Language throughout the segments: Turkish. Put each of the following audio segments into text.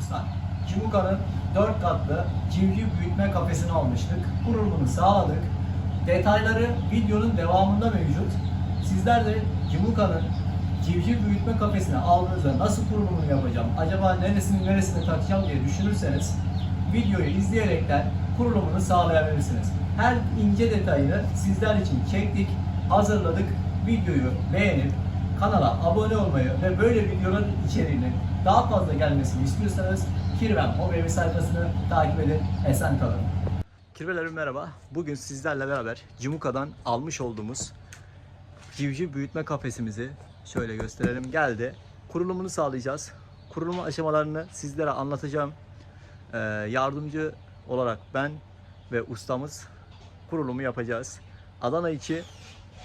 hususlar. Cimuka'nın 4 katlı civciv büyütme kafesini almıştık. Kurulumunu sağladık. Detayları videonun devamında mevcut. Sizler de Cimuka'nın civciv büyütme kafesini aldığınızda nasıl kurulumunu yapacağım, acaba neresini neresine takacağım diye düşünürseniz videoyu izleyerekten kurulumunu sağlayabilirsiniz. Her ince detayını sizler için çektik, hazırladık. Videoyu beğenip kanala abone olmayı ve böyle videoların içeriğinin daha fazla gelmesini istiyorsanız Kirven Hobi sayfasını takip edin. Esen kalın. Kirvelerim merhaba. Bugün sizlerle beraber Cimuka'dan almış olduğumuz civciv büyütme kafesimizi şöyle gösterelim geldi. Kurulumunu sağlayacağız. Kurulum aşamalarını sizlere anlatacağım. Ee, yardımcı olarak ben ve ustamız kurulumu yapacağız. Adana içi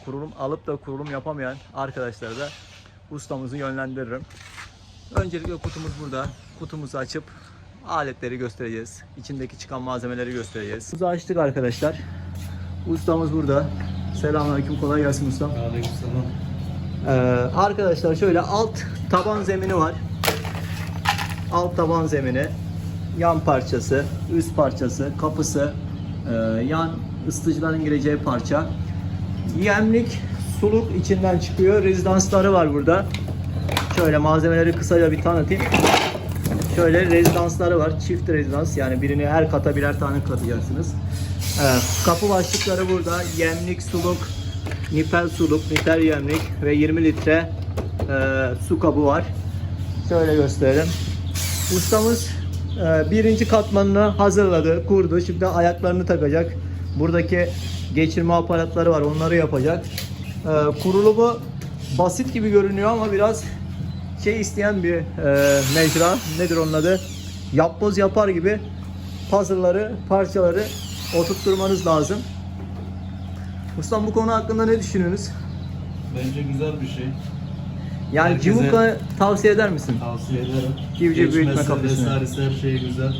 kurulum alıp da kurulum yapamayan arkadaşlara da ustamızı yönlendiririm. Öncelikle kutumuz burada. Kutumuzu açıp aletleri göstereceğiz. İçindeki çıkan malzemeleri göstereceğiz. Kutumuzu açtık arkadaşlar. Ustamız burada. Selamünaleyküm. Kolay gelsin ustam. Aleykümselam. Ee, arkadaşlar şöyle alt taban zemini var. Alt taban zemini, yan parçası, üst parçası, kapısı, e, yan ısıtıcıların gireceği parça. Yemlik suluk içinden çıkıyor. Rezidansları var burada. Şöyle malzemeleri kısaca bir tanıtayım. Şöyle rezidansları var. Çift rezidans yani birini her kata birer tane katacaksınız. Ee, kapı başlıkları burada. Yemlik, suluk, nipel suluk, nipel yemlik ve 20 litre e, su kabı var. Şöyle gösterelim. Ustamız e, birinci katmanını hazırladı, kurdu. Şimdi ayaklarını takacak. Buradaki geçirme aparatları var, onları yapacak. E, kurulumu basit gibi görünüyor ama biraz şey isteyen bir e, mecra. Nedir onun adı? Yapboz yapar gibi puzzle'ları, parçaları oturtturmanız lazım. Ustam bu konu hakkında ne düşünüyorsunuz? Bence güzel bir şey. Yani Herkese- Cimuka tavsiye eder misin? Tavsiye ederim. Civciv büyütme kafesine. vesairesi her şeyi güzel.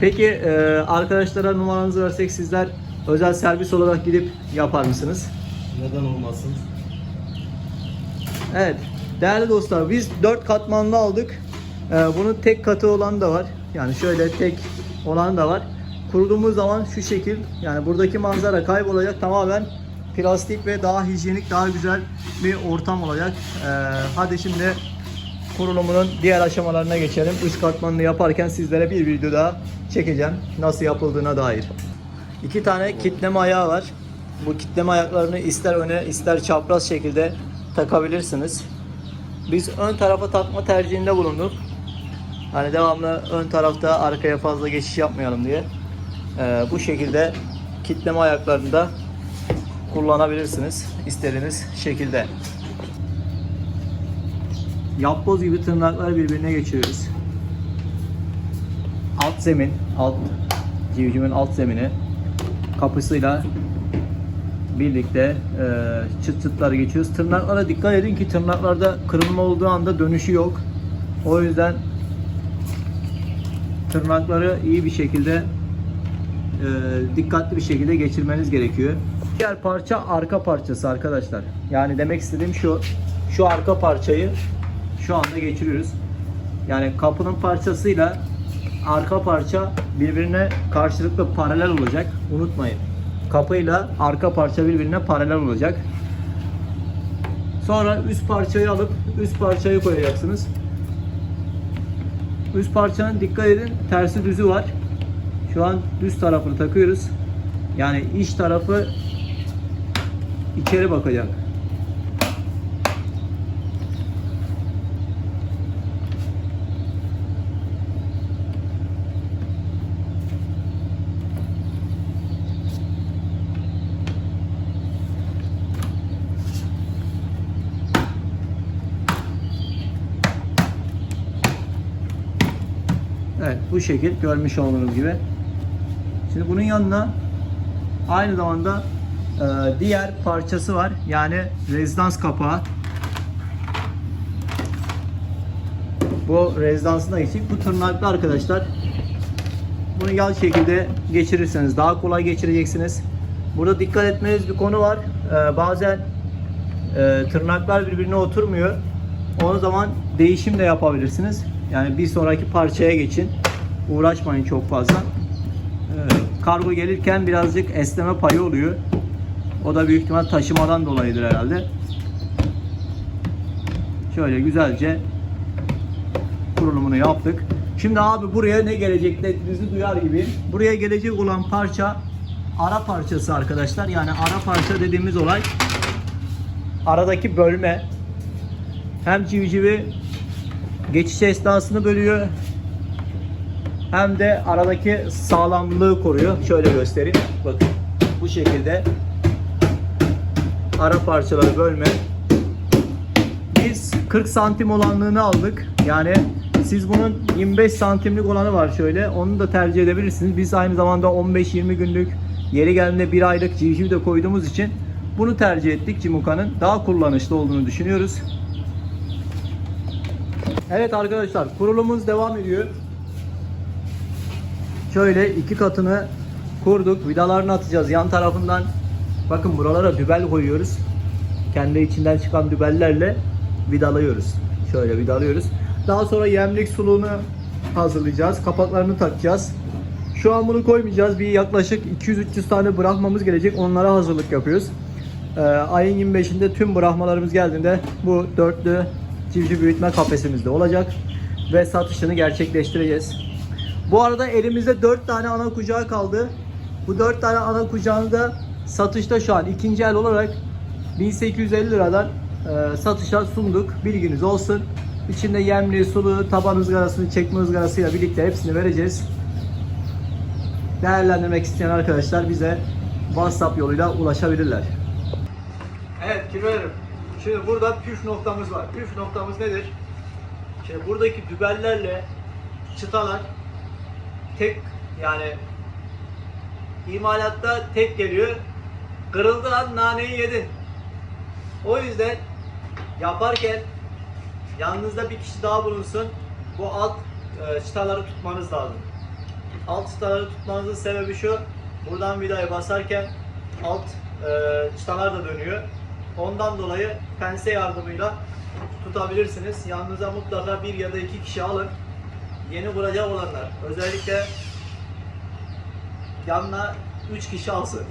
Peki e, arkadaşlara numaranızı versek sizler özel servis olarak gidip yapar mısınız? Neden olmasın? Evet. Değerli dostlar biz 4 katmanlı aldık. E, bunun tek katı olan da var. Yani şöyle tek olan da var. Kurulduğumuz zaman şu şekil yani buradaki manzara kaybolacak tamamen plastik ve daha hijyenik daha güzel bir ortam olacak. E, hadi şimdi kurulumunun diğer aşamalarına geçelim. Üst katmanını yaparken sizlere bir video daha çekeceğim. Nasıl yapıldığına dair. İki tane kitleme ayağı var. Bu kitleme ayaklarını ister öne ister çapraz şekilde takabilirsiniz. Biz ön tarafa takma tercihinde bulunduk. Hani devamlı ön tarafta arkaya fazla geçiş yapmayalım diye. Ee, bu şekilde kitleme ayaklarını da kullanabilirsiniz istediğiniz şekilde. Yapboz gibi tırnakları birbirine geçiriyoruz. Alt zemin, alt civcimin alt zemini kapısıyla birlikte e, çıt çıtları geçiyoruz. Tırnaklara dikkat edin ki tırnaklarda kırılma olduğu anda dönüşü yok. O yüzden tırnakları iyi bir şekilde e, dikkatli bir şekilde geçirmeniz gerekiyor. Diğer parça arka parçası arkadaşlar. Yani demek istediğim şu. Şu arka parçayı şu anda geçiriyoruz. Yani kapının parçasıyla arka parça birbirine karşılıklı paralel olacak. Unutmayın. Kapıyla arka parça birbirine paralel olacak. Sonra üst parçayı alıp üst parçayı koyacaksınız. Üst parçanın dikkat edin tersi düzü var. Şu an düz tarafını takıyoruz. Yani iç tarafı içeri bakacak. Evet bu şekil görmüş olduğunuz gibi. Şimdi bunun yanına aynı zamanda e, diğer parçası var. Yani rezidans kapağı. Bu rezidansın da geçecek. Bu tırnaklı arkadaşlar. Bunu yal şekilde geçirirseniz daha kolay geçireceksiniz. Burada dikkat etmeniz bir konu var. E, bazen e, tırnaklar birbirine oturmuyor. O zaman değişim de yapabilirsiniz. Yani bir sonraki parçaya geçin. Uğraşmayın çok fazla. Kargo gelirken birazcık esneme payı oluyor. O da büyük ihtimal taşımadan dolayıdır herhalde. Şöyle güzelce kurulumunu yaptık. Şimdi abi buraya ne gelecek dediğinizi duyar gibi. Buraya gelecek olan parça ara parçası arkadaşlar. Yani ara parça dediğimiz olay aradaki bölme hem civcivi geçiş esnasını bölüyor hem de aradaki sağlamlığı koruyor. Şöyle göstereyim. Bakın bu şekilde ara parçaları bölme. Biz 40 santim olanlığını aldık. Yani siz bunun 25 santimlik olanı var şöyle. Onu da tercih edebilirsiniz. Biz aynı zamanda 15-20 günlük yeri geldiğinde bir aylık civciv de koyduğumuz için bunu tercih ettik Cimuka'nın. Daha kullanışlı olduğunu düşünüyoruz. Evet arkadaşlar kurulumumuz devam ediyor. Şöyle iki katını kurduk. Vidalarını atacağız yan tarafından. Bakın buralara dübel koyuyoruz. Kendi içinden çıkan dübellerle vidalıyoruz. Şöyle vidalıyoruz. Daha sonra yemlik suluğunu hazırlayacağız. Kapaklarını takacağız. Şu an bunu koymayacağız. Bir yaklaşık 200-300 tane bırakmamız gelecek. Onlara hazırlık yapıyoruz. Ee, ayın 25'inde tüm bırakmalarımız geldiğinde bu dörtlü civciv büyütme kafesimizde olacak. Ve satışını gerçekleştireceğiz. Bu arada elimizde 4 tane ana kucağı kaldı. Bu 4 tane ana kucağını da satışta şu an ikinci el olarak 1850 liradan e, satışa sunduk. Bilginiz olsun. İçinde yemli, sulu, taban ızgarasını, çekme ızgarasıyla birlikte hepsini vereceğiz. Değerlendirmek isteyen arkadaşlar bize WhatsApp yoluyla ulaşabilirler. Evet Kirverim. Şimdi burada püf noktamız var. Püf noktamız nedir? Şimdi buradaki dübellerle çıtalar tek yani imalatta tek geliyor. Kırıldı an naneyi yedin. O yüzden yaparken yanınızda bir kişi daha bulunsun. Bu alt e, çıtaları tutmanız lazım. Alt çıtaları tutmanızın sebebi şu. Buradan vidayı basarken alt e, çıtalar da dönüyor. Ondan dolayı pense yardımıyla tutabilirsiniz. Yanınıza mutlaka bir ya da iki kişi alın. Yeni vuracak olanlar. Özellikle yanına 3 kişi alsın.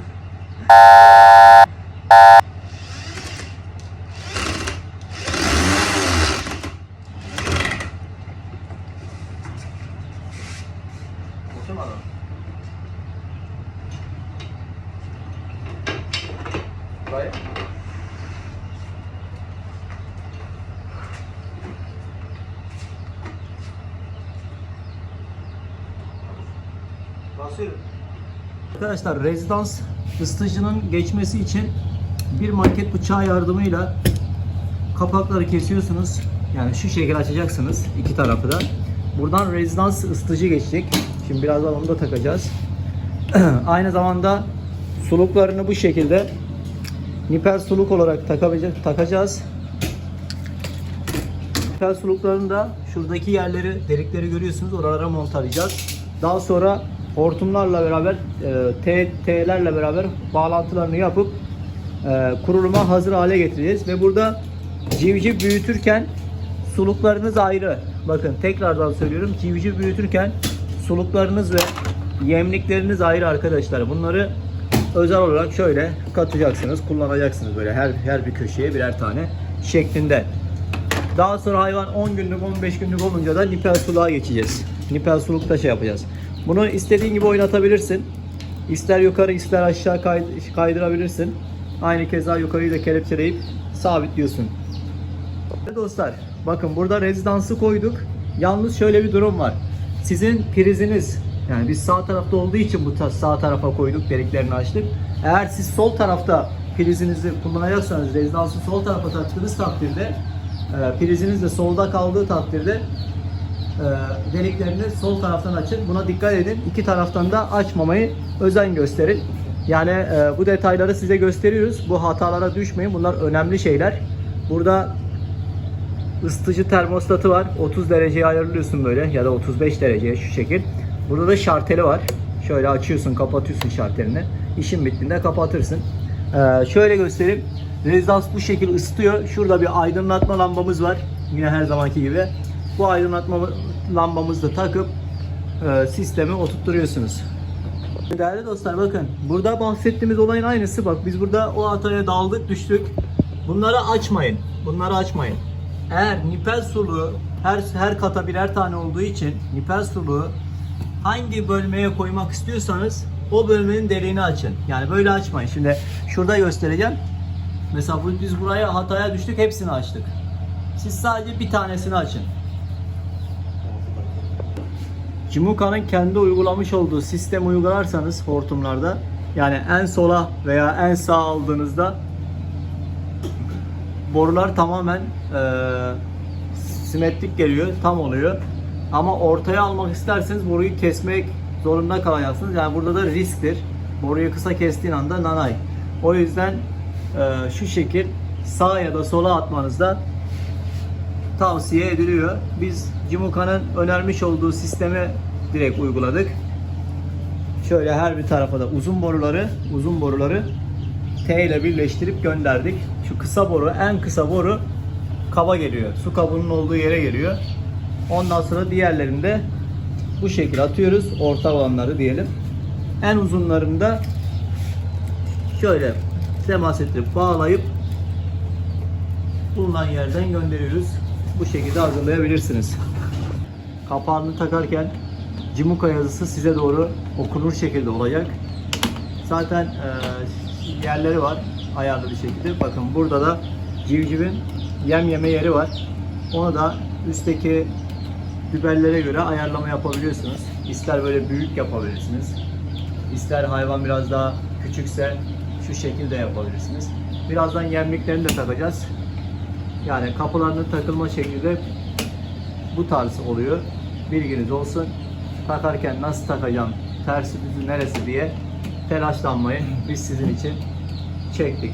Oturmadı. Buraya. Basıyorum. Arkadaşlar rezidans ısıtıcının geçmesi için bir market bıçağı yardımıyla kapakları kesiyorsunuz. Yani şu şekilde açacaksınız iki tarafı da. Buradan rezidans ısıtıcı geçecek. Şimdi birazdan onu da takacağız. Aynı zamanda suluklarını bu şekilde niper suluk olarak takacağız. Niper suluklarını da şuradaki yerleri, delikleri görüyorsunuz. Oralara montalayacağız. Daha sonra hortumlarla beraber, e, T'lerle beraber bağlantılarını yapıp e, kuruluma hazır hale getireceğiz. Ve burada civciv büyütürken suluklarınız ayrı. Bakın tekrardan söylüyorum. Civciv büyütürken suluklarınız ve yemlikleriniz ayrı arkadaşlar. Bunları özel olarak şöyle katacaksınız, kullanacaksınız böyle her her bir köşeye birer tane şeklinde. Daha sonra hayvan 10 günlük, 15 günlük olunca da nipel suluğa geçeceğiz. Nipel sulukta şey yapacağız. Bunu istediğin gibi oynatabilirsin. İster yukarı ister aşağı kay- kaydırabilirsin. Aynı keza yukarıyı da kelepçeleyip sabitliyorsun. Evet Dostlar bakın burada rezidansı koyduk. Yalnız şöyle bir durum var. Sizin priziniz yani biz sağ tarafta olduğu için bu sağ tarafa koyduk deliklerini açtık. Eğer siz sol tarafta prizinizi kullanacaksanız rezidansı sol tarafa taktığınız takdirde e, priziniz de solda kaldığı takdirde e, deliklerini sol taraftan açın. Buna dikkat edin. İki taraftan da açmamayı özen gösterin. Yani e, bu detayları size gösteriyoruz. Bu hatalara düşmeyin. Bunlar önemli şeyler. Burada ısıtıcı termostatı var. 30 dereceye ayarlıyorsun böyle ya da 35 dereceye şu şekil. Burada da şarteli var. Şöyle açıyorsun, kapatıyorsun şartelini. İşin bittiğinde kapatırsın. Ee, şöyle göstereyim. Rezidans bu şekil ısıtıyor. Şurada bir aydınlatma lambamız var. Yine her zamanki gibi. Bu aydınlatma lambamızı da takıp e, sistemi oturtturuyorsunuz. Değerli dostlar bakın burada bahsettiğimiz olayın aynısı bak biz burada o hataya daldık düştük. Bunları açmayın. Bunları açmayın. Eğer nipel suluğu her her kata birer tane olduğu için nipel suluğu hangi bölmeye koymak istiyorsanız o bölmenin deliğini açın. Yani böyle açmayın. Şimdi şurada göstereceğim. Mesela biz buraya hataya düştük hepsini açtık. Siz sadece bir tanesini açın. Cimuka'nın kendi uygulamış olduğu sistemi uygularsanız hortumlarda yani en sola veya en sağa aldığınızda borular tamamen eee, simetrik geliyor, tam oluyor. Ama ortaya almak isterseniz boruyu kesmek zorunda kalacaksınız. Yani burada da risktir. Boruyu kısa kestiğin anda nanay. O yüzden eee, şu şekil sağa ya da sola atmanızda tavsiye ediliyor. Biz Cimuka'nın önermiş olduğu sistemi direkt uyguladık. Şöyle her bir tarafa da uzun boruları, uzun boruları T ile birleştirip gönderdik. Şu kısa boru, en kısa boru kaba geliyor. Su kabının olduğu yere geliyor. Ondan sonra diğerlerini de bu şekilde atıyoruz. Orta olanları diyelim. En uzunlarını da şöyle temas ettirip bağlayıp bulunan yerden gönderiyoruz. Bu şekilde hazırlayabilirsiniz. Kapağını takarken Cimuka yazısı size doğru okunur şekilde olacak. Zaten e, yerleri var ayarlı bir şekilde. Bakın burada da civcivin yem yeme yeri var. Onu da üstteki biberlere göre ayarlama yapabiliyorsunuz. İster böyle büyük yapabilirsiniz. İster hayvan biraz daha küçükse şu şekilde yapabilirsiniz. Birazdan yemliklerini de takacağız. Yani kapılarının takılma şekli de bu tarz oluyor. Bilginiz olsun. Takarken nasıl takacağım, tersi düzü neresi diye telaşlanmayın. Biz sizin için çektik.